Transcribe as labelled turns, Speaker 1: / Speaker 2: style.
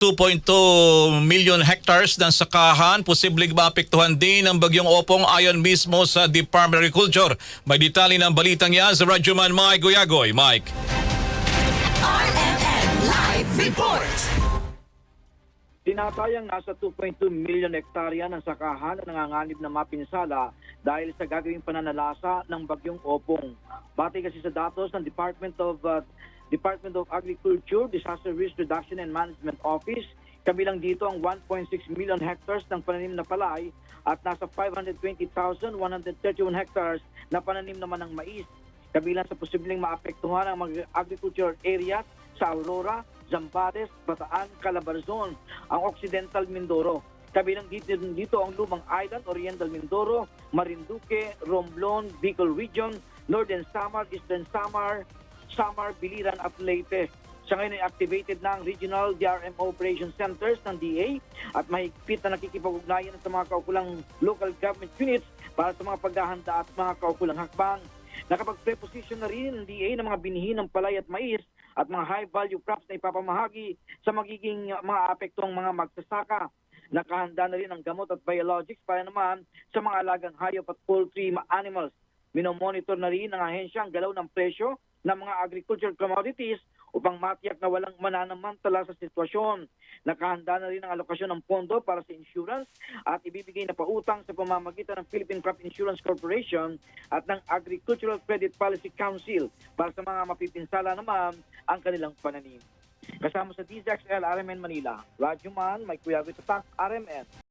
Speaker 1: 2.2 million hectares ng sakahan, posibleng maapektuhan din ng bagyong opong ayon mismo sa Department of Agriculture. May detalye ng balitang yan sa Radyoman Mike Goyagoy. Mike.
Speaker 2: RMN Live Report.
Speaker 3: Tinatayang nasa 2.2 milyon hektarya ng sakahan na nanganganib na mapinsala dahil sa gagawing pananalasa ng bagyong Opong. Batay kasi sa datos ng Department of uh, Department of Agriculture, Disaster Risk Reduction and Management Office, kabilang dito ang 1.6 million hectares ng pananim na palay at nasa 520,131 hectares na pananim naman ng mais kabilang sa posibleng maapektuhan ang mga agricultural areas sa Aurora, Zambales, Bataan, Calabarzon, ang Occidental Mindoro. Kabilang dito, dito ang Lumang Island, Oriental Mindoro, Marinduque, Romblon, Bicol Region, Northern Samar, Eastern Samar, Samar, Biliran at Leyte. Sa ngayon ay activated na ang Regional DRMO Operation Centers ng DA at mahigpit na nakikipag-ugnayan sa mga kaukulang local government units para sa mga paghahanda at mga kaukulang hakbang. Nakapag-preposition na rin ng DA ng mga binhi ng palay at mais at mga high-value crops na ipapamahagi sa magiging mga apektong mga magsasaka. Nakahanda na rin ang gamot at biologics para naman sa mga alagang hayop at poultry ma- animals. Minomonitor na rin ng ahensya ang galaw ng presyo ng mga agricultural commodities upang matiyak na walang mananamantala sa sitwasyon. Nakahanda na rin ang alokasyon ng pondo para sa insurance at ibibigay na pautang sa pamamagitan ng Philippine Crop Insurance Corporation at ng Agricultural Credit Policy Council para sa mga mapipinsala naman ang kanilang pananim. Kasama sa DZXL RMN Manila, Radyo Man, may Kuya Tatak, RMN.